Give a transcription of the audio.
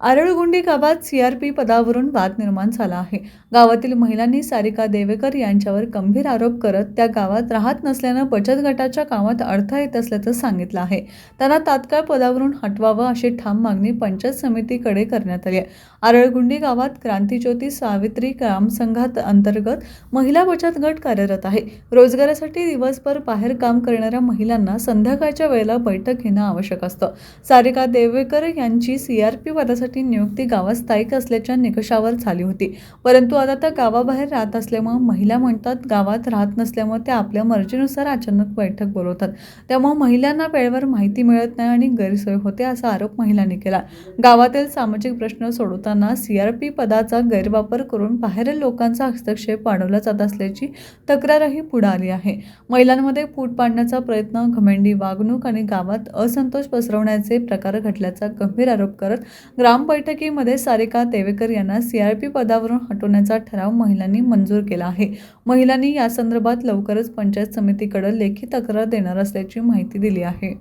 आरळगुंडी गावात सीआरपी पदावरून वाद निर्माण झाला आहे. गावातील महिलांनी सारिका देवेकर यांच्यावर गंभीर आरोप करत त्या गावात राहत नसल्यानं बचत गटाच्या कामात अडथळा येत असल्याचं सांगितलं आहे. त्यांना तात्काळ पदावरून हटवावं अशी ठाम मागणी पंचायत समितीकडे करण्यात आली आहे. आरळगुंडी गावात क्रांतीज्योती सावित्री ग्रामसंघात अंतर्गत महिला बचत गट कार्यरत आहे. रोजगारासाठी दिवसभर बाहेर काम करणाऱ्या महिलांना संध्याकाळच्या वेळेला बैठक घेणं आवश्यक असतं. सारिका देवेकर यांची सीआरपी पदासाठी नियुक्ती गावात स्थायिक असल्याच्या निकषावर झाली होती. परंतु आता त्या गावाबाहेर राहत असल्यामुळे महिला म्हणतात गावात राहत नसल्यामुळे त्या आपल्या मर्जीनुसार अचानक बैठक बोलवतात. त्यामुळे महिलांना वेळेवर माहिती मिळत नाही आणि गैरसोय होते असा आरोप महिलांनी केला. गावातील सामाजिक प्रश्न सोडवताना सीआरपी पदाचा गैरवापर करून बाहेरील लोकांचा हस्तक्षेप वाढवला जात असल्याची तक्रारही पुढे आली आहे. महिलांमध्ये फूट पाडण्याचा प्रयत्न घमेंडी वागणूक आणि गावात असंतोष पसरवण्याचे प्रकार घडल्याचा गंभीर आरोप करत ग्रामबैठकीमध्ये सारिका देवेकर यांना सीआरपी पदावरून हटवण्याचा ठराव महिलांनी मंजूर केला आहे. महिलांनी यासंदर्भात लवकरच पंचायत समितीकडे लेखी तक्रार देणार असल्याची माहिती दिली आहे.